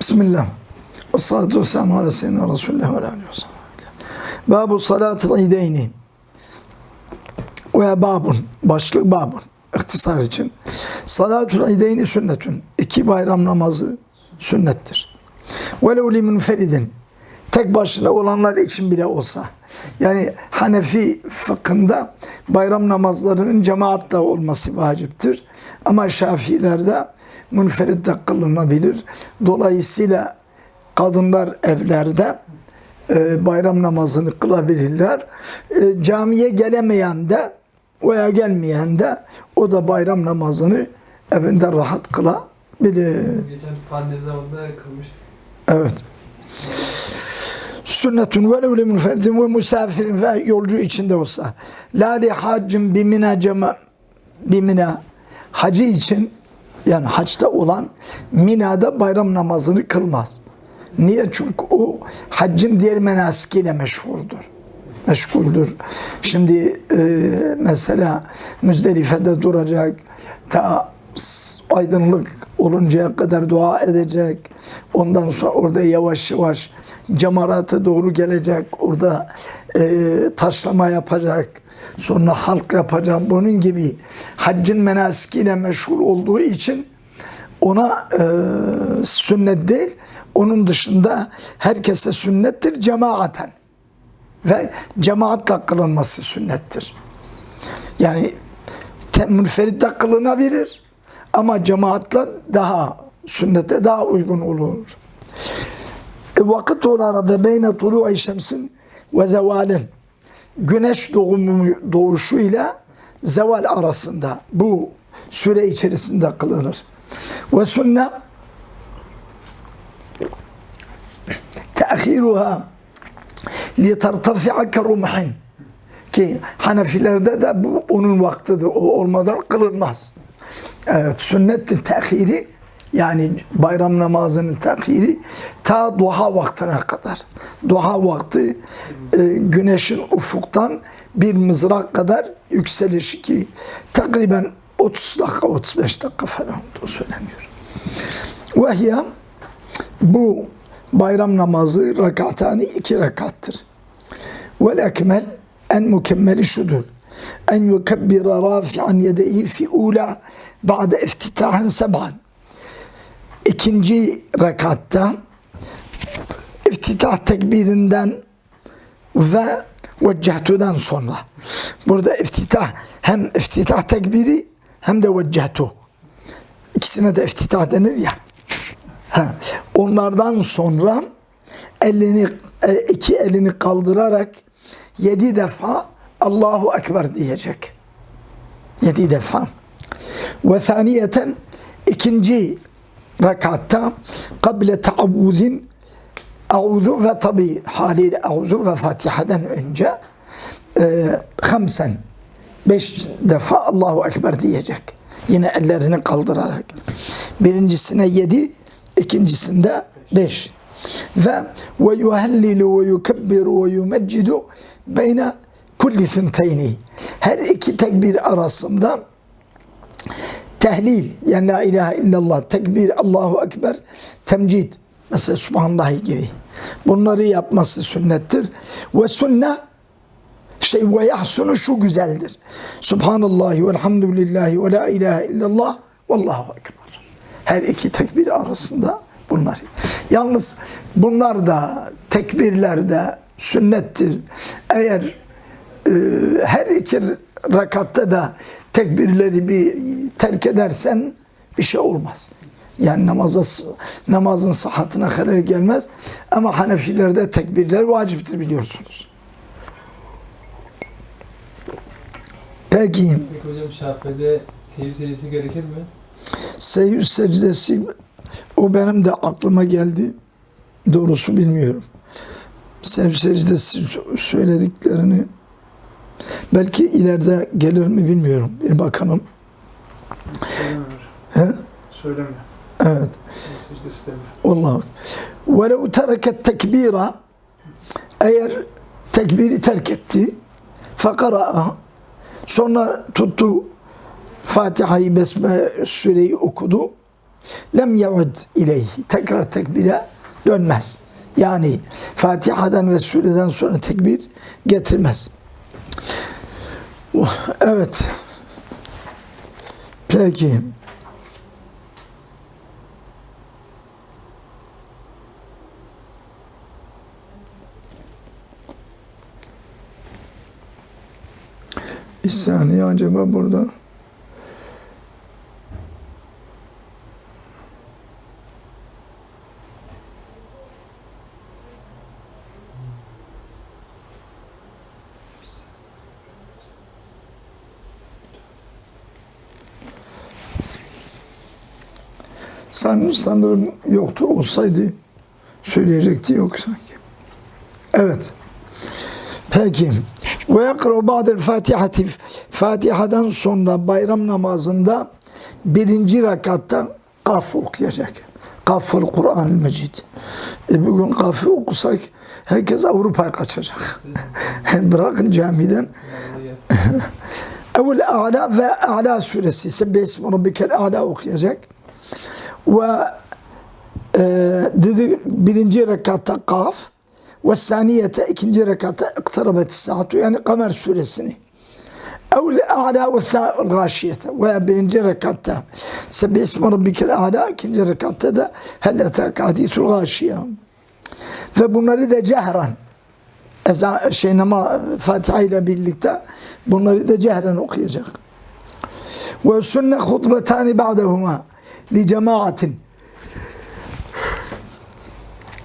Bismillah. Ve salatu ve selamu ala seyyidina Resulullah ve aleyhi ve sellem. Babu salatul ideyni. Ve babun. Başlık babun. İhtisar için. Salatul ideyni sünnetün. İki bayram namazı sünnettir. Velev li münferidin. Tek başına olanlar için bile olsa. Yani Hanefi fıkhında bayram namazlarının cemaatle olması vaciptir. Ama Şafiilerde münferit de kılınabilir. Dolayısıyla kadınlar evlerde e, bayram namazını kılabilirler. E, camiye gelemeyen de veya gelmeyen de o da bayram namazını evinde rahat kılabilir. Geçen pandemi zamanında kılmıştık. Evet. Sünnetun velev li munferdin ve musafirin ve yolcu içinde olsa. La li haccin bimina cema bimina hacı için yani haçta olan Mina'da bayram namazını kılmaz. Niye? Çünkü o haccın diğer menasikiyle meşhurdur. Meşguldür. Şimdi e, mesela Müzdelife'de duracak, ta aydınlık oluncaya kadar dua edecek. Ondan sonra orada yavaş yavaş cemarata doğru gelecek. Orada e, taşlama yapacak. Sonra halk yapacak. Bunun gibi haccın menasikiyle meşgul olduğu için ona e, sünnet değil. Onun dışında herkese sünnettir cemaaten. Ve cemaatle kılınması sünnettir. Yani te- münferit de kılınabilir ama cemaatle daha sünnete daha uygun olur. E, vakit olarak beyne tulu'i şemsin ve zevalin güneş doğumu doğuşuyla zeval arasında bu süre içerisinde kılınır. Ve sünne te'khiruha li tertafi'a kerumhin ki Hanefilerde de bu onun vaktidir. O olmadan kılınmaz. Evet, sünnettir tehiri yani bayram namazının tehiri ta duha vaktine kadar. Duha vakti e, güneşin ufuktan bir mızrak kadar yükselişi ki takriben 30 dakika 35 dakika falan olduğu söyleniyor. Ve hiye bu bayram namazı rekatani iki rekattır. Vel ekmel en mükemmeli şudur. En yukebbira rafi'an yedeyi fi ula ba'de iftitahin seb'an. İkinci rekatta iftitah tekbirinden ve veccehtu'dan sonra. Burada iftitah hem iftitah tekbiri hem de veccehtu. İkisine de iftitah denir ya. Ha, onlardan sonra elini e, iki elini kaldırarak yedi defa Allahu Ekber diyecek. Yedi defa. Ve saniyeten ikinci rekatta kable ta'avudin Euzu ve tabi haliyle Euzu ve Fatiha'dan önce e, hamsen beş defa Allahu Ekber diyecek. Yine ellerini kaldırarak. Birincisine yedi, ikincisinde beş. Ve ve yuhellilu ve yukebbiru ve yumeccidu beyne kulli thinteyni. Her iki tekbir arasında tehlil yani la ilahe illallah, tekbir, Allahu Ekber, temcid. Mesela Subhanallah gibi. Bunları yapması sünnettir. Ve sünne şey ve yahsunu şu güzeldir. Subhanallahi velhamdülillahi ve la ilahe illallah vallahu ekber. Her iki tekbir arasında bunlar. Yalnız bunlar da tekbirlerde sünnettir. Eğer her iki rakatta da tekbirleri bir terk edersen bir şey olmaz. Yani namaza, namazın sıhhatine halel gelmez. Ama Hanefilerde tekbirler vaciptir biliyorsunuz. Peki Peki hocam Şafii'de seyir serisi gerekir mi? seyyid secdesi o benim de aklıma geldi. Doğrusu bilmiyorum. Sev secdesi söylediklerini Belki ileride gelir mi bilmiyorum. Bir bakalım. Söylemiyor. Evet. Allah. Ve lev tereket tekbira eğer tekbiri terk etti fakara sonra tuttu Fatiha'yı Besme Süreyi okudu. Lem yevud ileyhi. Tekrar tekbire dönmez. Yani Fatiha'dan ve Süre'den sonra tekbir getirmez. Evet. Peki. Bir saniye acaba burada. San, sanırım yoktu. Olsaydı söyleyecekti yok sanki. Evet. Peki. Ve yakra ba'del Fatihati Fatiha'dan sonra bayram namazında birinci rekatta kaf okuyacak. Kafıl Kur'an-ı Mecid. E bugün kafı okusak herkes Avrupa'ya kaçacak. Bırakın camiden. Evvel A'la ve A'la suresi. Sebbe ismi Rabbikel A'la okuyacak. Ve e, dedi birinci rekatta kaf ve saniyete ikinci rekatta iktarabet saatu yani Kamer suresini. Evl a'la ve gâşiyete ve birinci rekatta Sebbi ismi rabbikel a'la ikinci rekatta da hel etâk hadîsul gâşiye ve bunları da cehren ezan, şey nama Fatiha ile birlikte bunları da cehren okuyacak. Ve sünne hutbetani ba'dehuma li cemaatin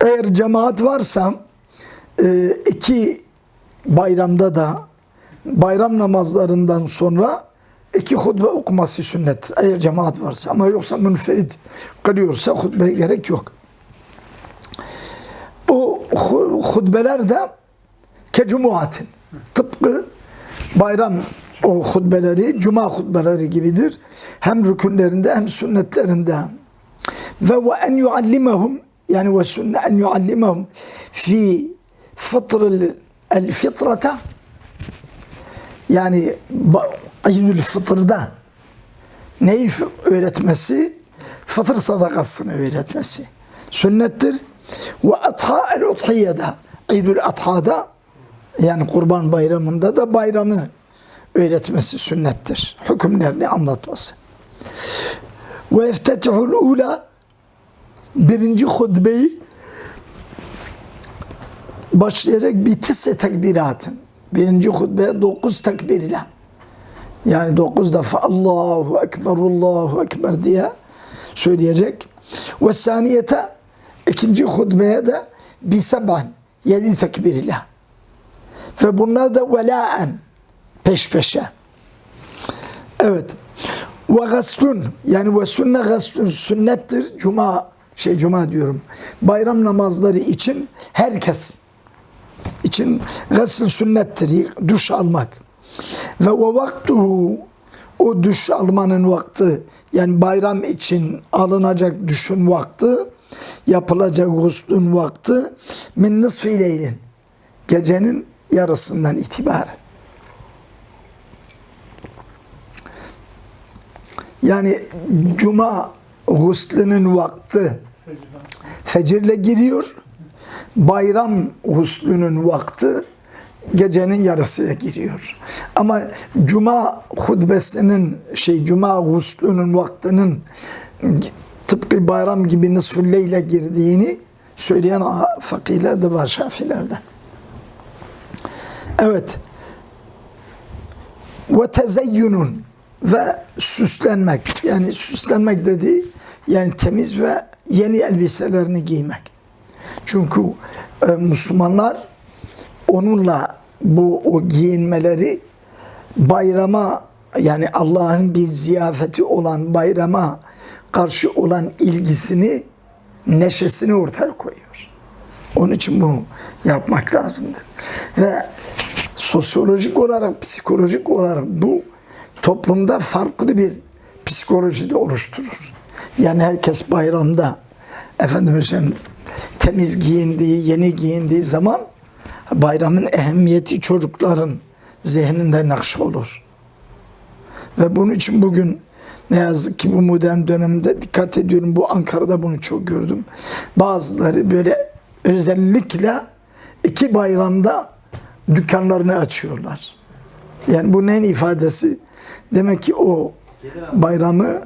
eğer cemaat varsa e, iki bayramda da bayram namazlarından sonra iki hutbe okuması sünnettir. Eğer cemaat varsa ama yoksa münferit kılıyorsa hutbeye gerek yok. O hu- hutbeler de kecumuatin. Tıpkı bayram o hutbeleri, cuma hutbeleri gibidir. Hem rükünlerinde hem sünnetlerinde. Ve ve en yuallimahum yani ve sünne en yuallimahum fi fıtrıl el fitrata yani Eylül fıtırda neyi öğretmesi? Fıtır sadakasını öğretmesi. Sünnettir. Ve atha el udhiyede Eylül athada yani kurban bayramında da bayramı öğretmesi sünnettir. Hükümlerini anlatması. Ve eftetihul ula birinci hutbeyi başlayacak bir tise tekbiratın. Birinci hutbeye dokuz tekbir ile. Yani dokuz defa Allahu Ekber, Allahu Ekber diye söyleyecek. Ve saniyete ikinci hutbeye de bir seban, yedi tekbir ile. Ve bunlar da velaen peş peşe. Evet. Ve gaslun yani ve sünne gaslun sünnettir. Cuma şey cuma diyorum. Bayram namazları için herkes için gasl sünnettir. Duş almak. Ve o vaktuhu o duş almanın vakti yani bayram için alınacak düşün vakti yapılacak guslun vakti min nısfı leylin gecenin yarısından itibaren. Yani cuma guslünün vakti fecirle giriyor. Bayram guslünün vakti gecenin yarısıya giriyor. Ama cuma hutbesinin şey cuma guslünün vaktinin tıpkı bayram gibi nısfı leyle girdiğini söyleyen fakirler de var şafilerde. Evet. Ve tezeyyünün ve süslenmek. Yani süslenmek dedi yani temiz ve yeni elbiselerini giymek. Çünkü e, Müslümanlar onunla bu o giyinmeleri bayrama yani Allah'ın bir ziyafeti olan bayrama karşı olan ilgisini, neşesini ortaya koyuyor. Onun için bunu yapmak lazımdır. Ve sosyolojik olarak, psikolojik olarak bu toplumda farklı bir psikoloji de oluşturur. Yani herkes bayramda efendim temiz giyindiği, yeni giyindiği zaman bayramın ehemmiyeti çocukların zihninde nakş olur. Ve bunun için bugün Ne yazık ki bu modern dönemde dikkat ediyorum. Bu Ankara'da bunu çok gördüm. Bazıları böyle özellikle iki bayramda dükkanlarını açıyorlar. Yani bu neyin ifadesi? Demek ki o bayramı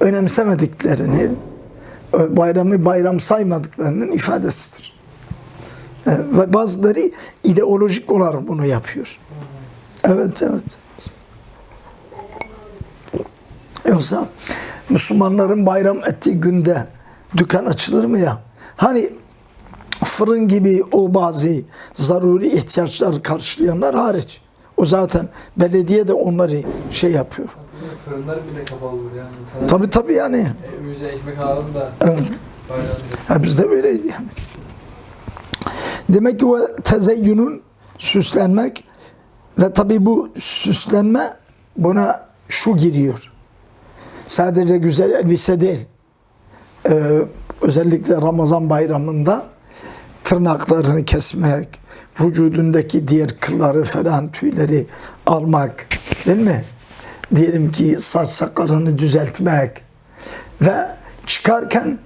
önemsemediklerini, bayramı bayram saymadıklarının ifadesidir. E, Ve bazıları ideolojik olarak bunu yapıyor. Evet, evet. Yoksa Müslümanların bayram ettiği günde dükkan açılır mı ya? Hani fırın gibi o bazı zaruri ihtiyaçları karşılayanlar hariç. O zaten belediye de onları şey yapıyor. Fırınlar bile kapalı yani. Sana Tabi tabi yani. evimize ekmek alalım da Evet. Ha, bizde böyleydi yani. Demek ki o tezeyyünün süslenmek ve tabi bu süslenme buna şu giriyor. Sadece güzel elbise değil. Ee, özellikle Ramazan bayramında tırnaklarını kesmek, vücudundaki diğer kılları falan tüyleri almak değil mi? Diyelim ki saç sakalını düzeltmek ve çıkarken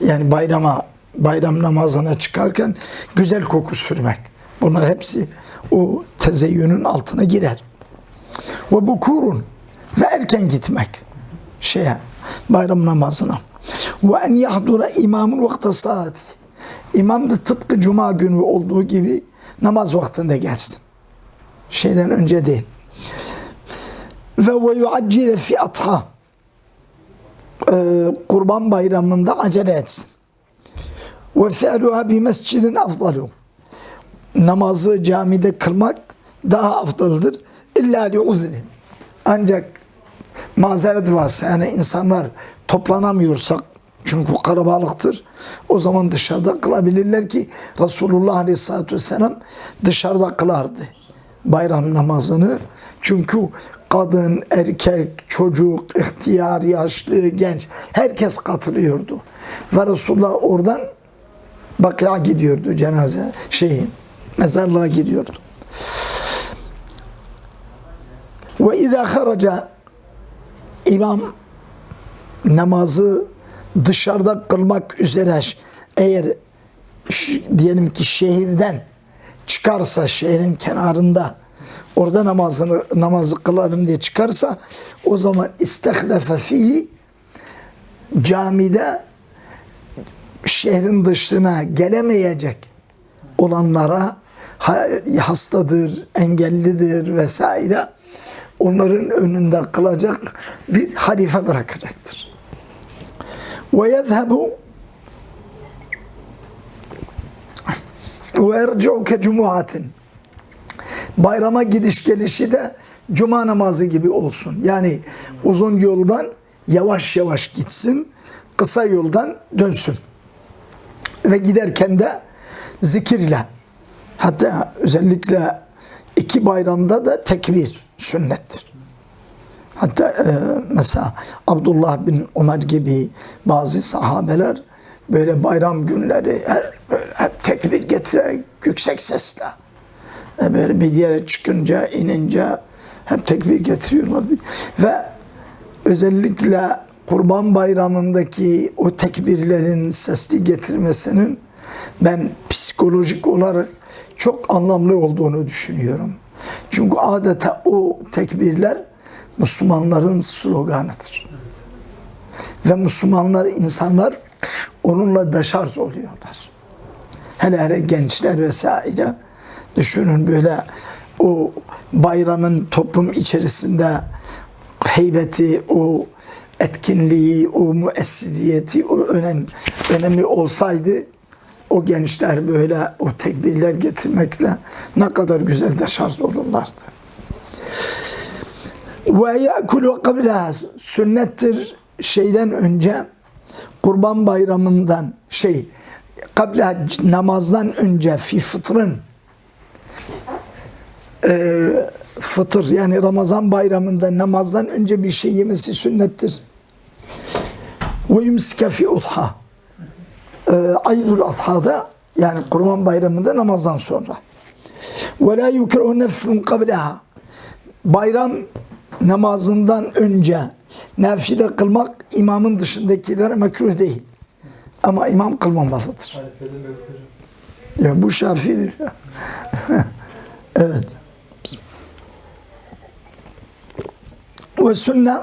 yani bayrama bayram namazına çıkarken güzel koku sürmek. Bunlar hepsi o tezeyyünün altına girer. Ve bukurun ve erken gitmek şeye bayram namazına. Ve en yahdura imamın vakti saati. İmam da tıpkı cuma günü olduğu gibi namaz vaktinde gelsin. Şeyden önce değil. Ve ve yuaccile fi atha. Ee, kurban bayramında acele etsin. Ve fe'luha bi mescidin afdalu. Namazı camide kılmak daha afdaldır. İlla li uzrin. Ancak mazeret varsa yani insanlar toplanamıyorsak çünkü kalabalıktır. O zaman dışarıda kılabilirler ki Resulullah Aleyhisselatü Vesselam dışarıda kılardı bayram namazını. Çünkü kadın, erkek, çocuk, ihtiyar, yaşlı, genç herkes katılıyordu. Ve Resulullah oradan Bakıya gidiyordu cenaze şeyi mezarlığa gidiyordu. Ve izâ haraca imam namazı dışarıda kılmak üzere eğer diyelim ki şehirden çıkarsa şehrin kenarında orada namazını namazı kılarım diye çıkarsa o zaman istehlefe fihi camide şehrin dışına gelemeyecek olanlara ha- hastadır, engellidir vesaire onların önünde kılacak bir halife bırakacaktır. Erci'u ke cumuatin bayrama gidiş gelişi de cuma namazı gibi olsun. Yani uzun yoldan yavaş yavaş gitsin, kısa yoldan dönsün. Ve giderken de zikirle hatta özellikle iki bayramda da tekbir sünnettir. Hatta e, mesela Abdullah bin Ömer gibi bazı sahabeler böyle bayram günleri her, böyle hep tekbir getirerek yüksek sesle e, böyle bir yere çıkınca inince hep tekbir getiriyorlardı. Ve özellikle Kurban Bayramı'ndaki o tekbirlerin sesli getirmesinin ben psikolojik olarak çok anlamlı olduğunu düşünüyorum. Çünkü adeta o tekbirler Müslümanların sloganıdır. Ve Müslümanlar, insanlar onunla deşarj oluyorlar. Hele hele gençler vesaire düşünün böyle o bayramın toplum içerisinde heybeti, o etkinliği, o müessidiyeti, o önem, önemi olsaydı o gençler böyle o tekbirler getirmekle ne kadar güzel de şarj olurlardı. Ve yakulu kabla sünnettir şeyden önce kurban bayramından şey kabla namazdan önce fi fıtrın e, fıtır yani Ramazan bayramında namazdan önce bir şey yemesi sünnettir. Ve yumsike fi utha. E, Aydul Adha'da yani Kurban bayramında namazdan sonra. Ve la yukrehu nefrun kableha. Bayram namazından önce nafile kılmak imamın dışındakilere mekruh değil. Ama imam kılmamalıdır. Ya bu şafidir. evet. Ve sünne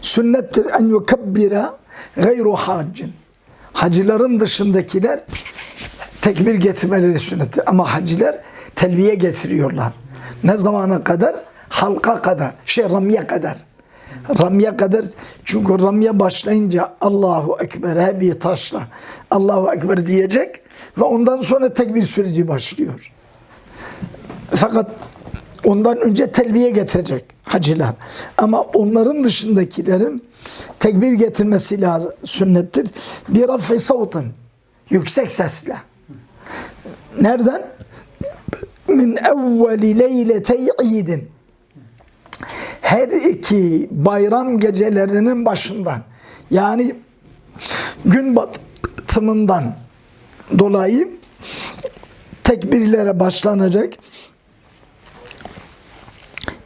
sünnettir en yukabbira gayru haccin. Hacıların dışındakiler tekbir getirmeleri sünnettir. Ama hacılar telbiye getiriyorlar. Ne zamana kadar? Halka kadar. Şey ramya kadar. Ramya kadar. Çünkü ramya başlayınca Allahu Ekber bir taşla Allahu Ekber diyecek ve ondan sonra tekbir süreci başlıyor. Fakat ondan önce telbiye getirecek hacılar. Ama onların dışındakilerin tekbir getirmesi lazım, sünnettir. Bir rafi savtın, yüksek sesle. Nereden? Min evveli leyletey idin. Her iki bayram gecelerinin başından yani gün batımından dolayı tekbirlere başlanacak.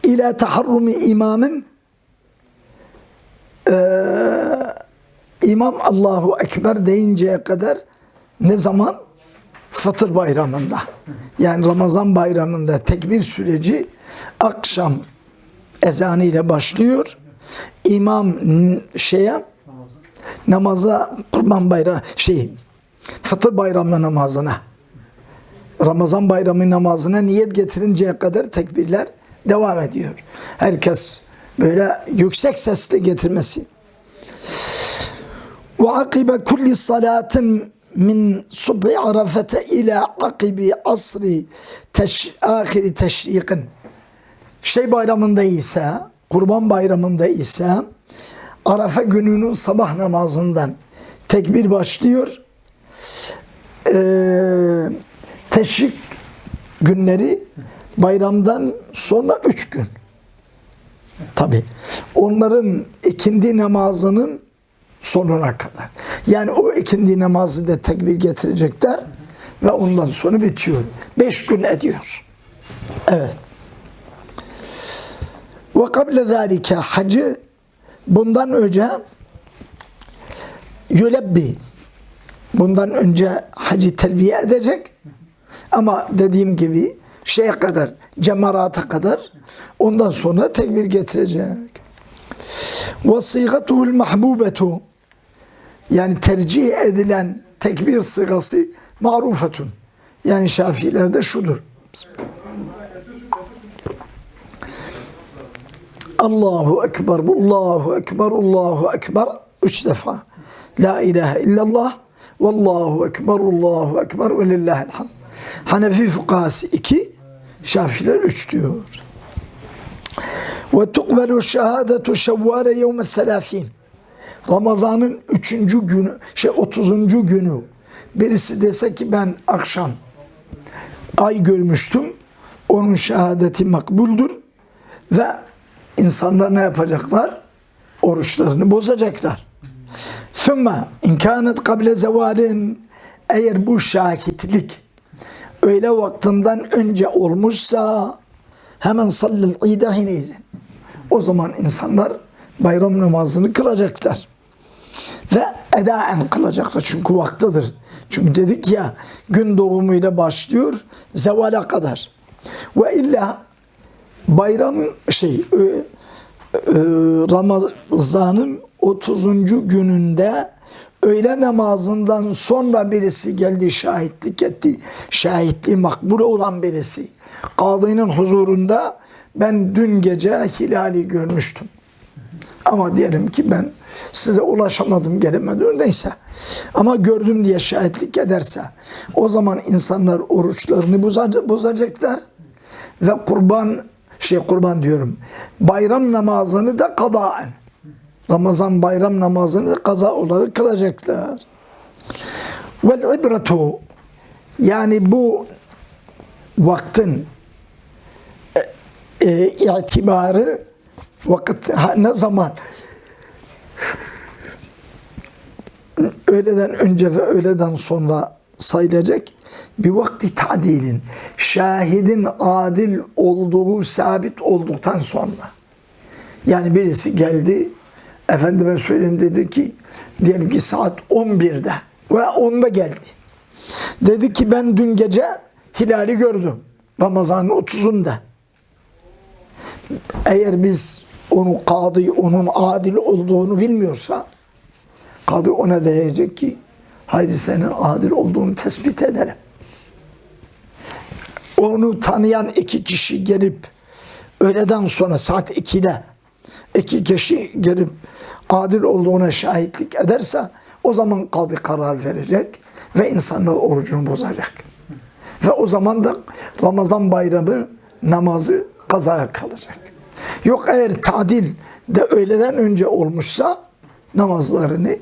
İlâ taharrumi imamın eee, İmam Allahu Ekber deyinceye kadar ne zaman? Fıtır bayramında. Yani Ramazan bayramında tekbir süreci akşam ezanı ile başlıyor. İmam şeye namaza kurban bayramı şey fıtır bayramı namazına Ramazan bayramı namazına niyet getirinceye kadar tekbirler devam ediyor. Herkes böyle yüksek sesle getirmesi. Ve akibe kulli salatin min subhi arafete ila akibi asri ahiri teşrikin şey bayramında ise, kurban bayramında ise Arafa gününün sabah namazından tekbir başlıyor. Ee, teşrik günleri bayramdan sonra üç gün. Tabi. Onların ikindi namazının sonuna kadar. Yani o ikindi namazı da tekbir getirecekler ve ondan sonra bitiyor. Beş gün ediyor. Evet. Ve kable zâlike hacı bundan önce yülebbi bundan önce hacı telbiye edecek ama dediğim gibi şeye kadar cemarata kadar ondan sonra tekbir getirecek. Ve sîgatuhul mahbubetu yani tercih edilen tekbir sırası marufetun. Yani Şafiilerde şudur. Allahu Ekber, Allahu Ekber, Allahu Ekber. Üç defa. La ilahe illallah, Vallahu Ekber, Allahu Ekber ve lillahil hamd. Hanefi fukahası iki, Şafiler üç diyor. Ve tukbelu şehadetu şevvale yevme selâfîn. Ramazan'ın üçüncü günü, şey otuzuncu günü birisi dese ki ben akşam ay görmüştüm. Onun şehadeti makbuldür ve insanlar ne yapacaklar? Oruçlarını bozacaklar. Sümme inkânet kable zevalin eğer bu şahitlik öyle vaktinden önce olmuşsa hemen sallil ide hineyzi. O zaman insanlar bayram namazını kılacaklar. Ve edaen kılacaklar. Çünkü vaktidir. Çünkü dedik ya gün doğumuyla başlıyor zevale kadar. Ve illa bayram şey Ramazan'ın 30. gününde öğle namazından sonra birisi geldi şahitlik etti. Şahitliği makbul olan birisi. Kadının huzurunda ben dün gece hilali görmüştüm. Ama diyelim ki ben size ulaşamadım gelemedim neyse. Ama gördüm diye şahitlik ederse o zaman insanlar oruçlarını boza- bozacaklar ve kurban şey kurban diyorum. Bayram namazını da kadaen. Ramazan bayram namazını kaza olarak kılacaklar. Vel ibretu yani bu vaktin e, e, itibarı vakit ha, ne zaman öğleden önce ve öğleden sonra sayılacak bir vakti tadilin şahidin adil olduğu sabit olduktan sonra Yani birisi geldi, efendime söyleyeyim dedi ki, diyelim ki saat 11'de ve 10'da geldi. Dedi ki ben dün gece hilali gördüm. Ramazan'ın 30'unda. Eğer biz onu kadı, onun adil olduğunu bilmiyorsa kadı ona diyecek ki haydi senin adil olduğunu tespit edelim. Onu tanıyan iki kişi gelip öğleden sonra saat 2'de iki kişi gelip adil olduğuna şahitlik ederse o zaman kadı karar verecek ve insanlar orucunu bozacak. Ve o zaman da Ramazan bayramı namazı kazaya kalacak. Yok eğer tadil de öğleden önce olmuşsa namazlarını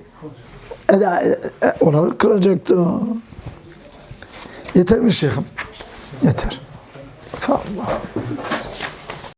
eda e- olarak kılacaktı. Yeter mi şeyhim? Yeter. Allah.